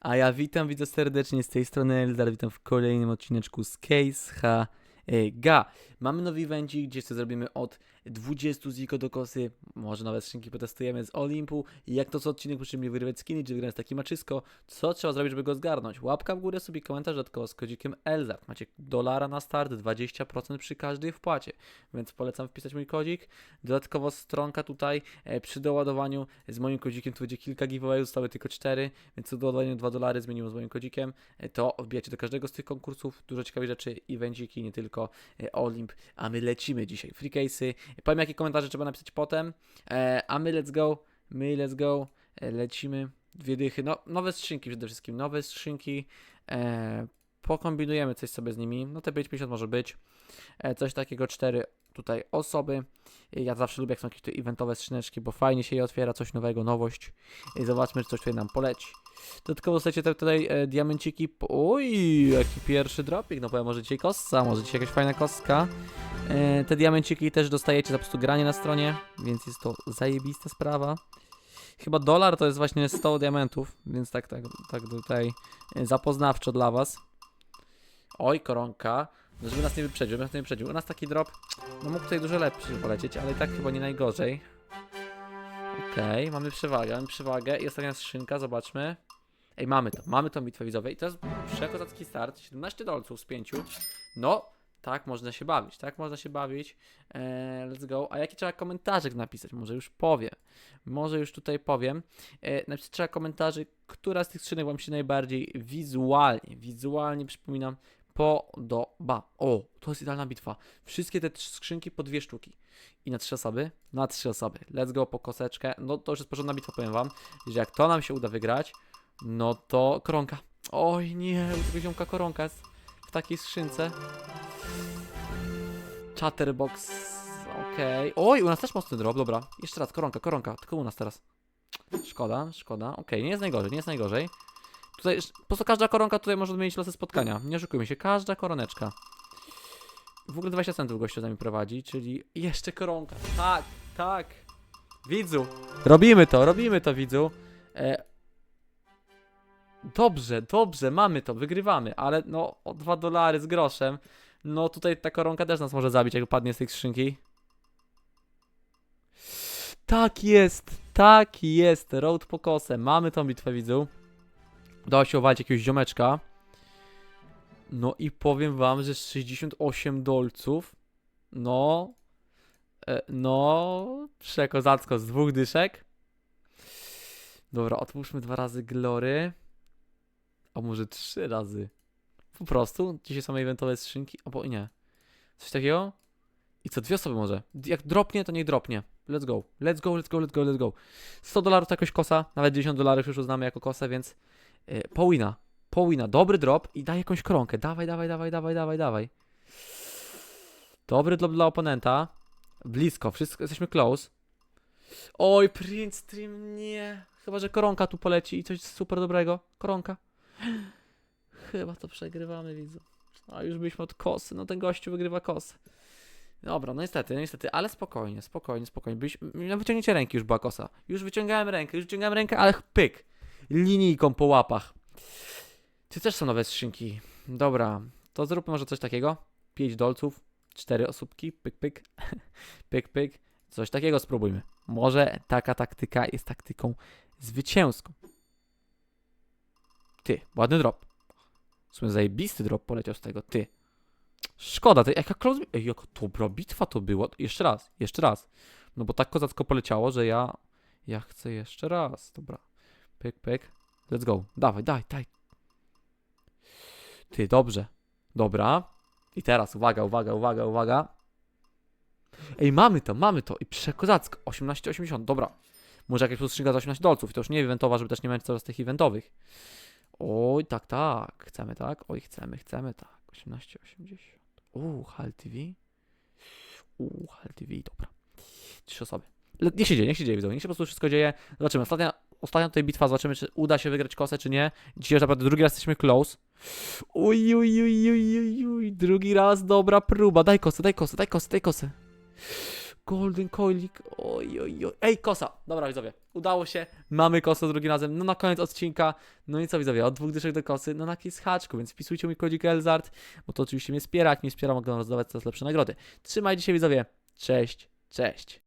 A ja witam, widzę serdecznie z tej strony Eldar, witam w kolejnym odcineczku z Case H. Ga. Mamy nowy evencik, gdzie co zrobimy od 20 ziko do kosy, może nawet skrzynki potestujemy z Olimpu jak to co odcinek musimy wyrwać skiny, czy wygrać takie maczysko, co trzeba zrobić, żeby go zgarnąć. Łapka w górę sobie, komentarz dodatkowo z kodzikiem Elzar. Macie dolara na start, 20% przy każdej wpłacie, więc polecam wpisać mój kodzik. Dodatkowo stronka tutaj e, przy doładowaniu z moim kodzikiem tu będzie kilka giveaway, zostały tylko 4, więc do doładowaniu 2 dolary zmieniłem z moim kodzikiem. E, To wbijacie do każdego z tych konkursów, dużo ciekawych rzeczy, evenciki, nie tylko e, Olimp, a my lecimy dzisiaj. Free case'y, powiem jakie komentarze trzeba napisać potem, e, a my let's go, my let's go, e, lecimy. Dwie dychy, no nowe skrzynki przede wszystkim, nowe skrzynki, e, pokombinujemy coś sobie z nimi, no te 550 może być, e, coś takiego, cztery tutaj osoby. Ja zawsze lubię, jak są jakieś te eventowe skrzyneczki, bo fajnie się je otwiera, coś nowego, nowość. I zobaczmy, czy coś tutaj nam poleci. Dodatkowo dostajecie tutaj e, diamenciki. Oj, jaki pierwszy dropik. No powiem, może dzisiaj kossa, może dzisiaj jakaś fajna kostka. E, te diamenciki też dostajecie za po prostu granie na stronie, więc jest to zajebista sprawa. Chyba dolar to jest właśnie 100 diamentów, więc tak, tak, tak tutaj e, zapoznawczo dla was. Oj, koronka. No, żeby nas nie wyprzedził, żeby nas nie wyprzedził. U nas taki drop, no mógł tutaj dużo lepszy polecieć, ale i tak chyba nie najgorzej. Okej, mamy przewagę, mamy przewagę i ostatnia skrzynka, zobaczmy. Ej, mamy to, mamy tą bitwę widzową i to jest przekozacki start, 17 dolców z 5. No, tak można się bawić, tak można się bawić. Eee, let's go. A jaki trzeba komentarzek napisać? Może już powiem. Może już tutaj powiem. E, napisać trzeba komentarzy, która z tych skrzynek Wam się najbardziej wizualnie, wizualnie przypominam, podoba. O, to jest idealna bitwa. Wszystkie te skrzynki po dwie sztuki. I na trzy osoby? Na trzy osoby. Let's go po koseczkę. No to już jest porządna bitwa, powiem wam. Że jak to nam się uda wygrać, no to koronka. Oj nie, u tego ziomka koronka jest w takiej skrzynce. Chatterbox. Okej. Oj, u nas też mocny drop, dobra. Jeszcze raz, koronka, koronka. Tylko u nas teraz. Szkoda, szkoda. Okej, nie jest najgorzej, nie jest najgorzej. Tutaj, po prostu każda koronka tutaj może odmienić losy spotkania. Nie oszukujmy się, każda koroneczka. W ogóle 20 centów gościu z nami prowadzi, czyli jeszcze koronka. Tak, tak. Widzu. Robimy to, robimy to, widzu. E... Dobrze, dobrze, mamy to, wygrywamy, ale no o 2 dolary z groszem. No tutaj ta koronka też nas może zabić, jak padnie z tej skrzynki. Tak jest, tak jest. Road po kosę. Mamy tą bitwę, widzu. Udało się owalić jakiegoś ziomeczka. No i powiem wam, że 68 dolców. No. E, no. Przekozacko z dwóch dyszek. Dobra, otwórzmy dwa razy glory. A może trzy razy. Po prostu. Dzisiaj są eventowe skrzynki. Albo nie. Coś takiego? I co, dwie osoby może? Jak dropnie, to niech dropnie. Let's go. Let's go, let's go, let's go, let's go. 100 dolarów to jakoś kosa. Nawet 90 dolarów już uznamy jako kosę, więc yy, powinna. Powinna. Dobry drop i daj jakąś koronkę. Dawaj, dawaj, dawaj, dawaj, dawaj, dawaj. Dobry drop dla oponenta. Blisko, wszystko, jesteśmy close. Oj, Prince Stream, nie. Chyba, że koronka tu poleci i coś super dobrego. Koronka. Chyba to przegrywamy, widzę. A już byliśmy od kosy. No ten gościu wygrywa kosę. Dobra, no niestety, no niestety, ale spokojnie, spokojnie, spokojnie. Byliśmy, na wyciągnięcie ręki już była kosa. Już wyciągałem rękę, już wyciągałem rękę, ale pyk. Linijką po łapach. Czy też są nowe skrzynki? Dobra, to zróbmy może coś takiego. 5 dolców, 4 osóbki, pyk, pyk, pyk, pyk. Coś takiego spróbujmy. Może taka taktyka jest taktyką zwycięską. Ty, ładny drop. W sumie zajebisty drop poleciał z tego, ty. Szkoda, to jaka close... Ej, jaka dobra bitwa to była. Jeszcze raz, jeszcze raz. No bo tak kozacko poleciało, że ja... Ja chcę jeszcze raz. Dobra. Pyk, pyk. Let's go. Dawaj, daj, daj. Ty, dobrze. Dobra. I teraz, uwaga, uwaga, uwaga, uwaga. Ej, mamy to, mamy to. I przekozacko. 18,80, dobra. Może jakaś podstrzyga za 18 dolców. I to już nie eventowa, żeby też nie mieć coraz tych eventowych. Oj, tak, tak. Chcemy, tak? Oj, chcemy, chcemy, tak. 18,80. Uuu, HAL TV. Uuu, HAL TV, dobra. Trzy osoby. Niech się dzieje, niech się dzieje, widzą. Niech się po prostu wszystko dzieje. Zobaczymy. Ostatnia, ostatnia tutaj bitwa, zobaczymy, czy uda się wygrać kosę, czy nie. Dzisiaj już naprawdę drugi raz jesteśmy close. Uj, uj, uj, uj, uj, uj. Drugi raz, dobra próba. Daj kosę, daj kosę, daj kosę, daj kosę. Golden Coilik, oj, oj, oj. Ej, kosa! Dobra, widzowie, udało się, mamy kosę drugim razem, no na koniec odcinka, no i co widzowie, od dwóch dyszek do kosy, no na jakiś haczku, więc wpisujcie mój kodzik Elzart, bo to oczywiście mnie wspiera, jak mnie wspiera, mogę rozdawać coraz lepsze nagrody. Trzymajcie się widzowie, cześć, cześć.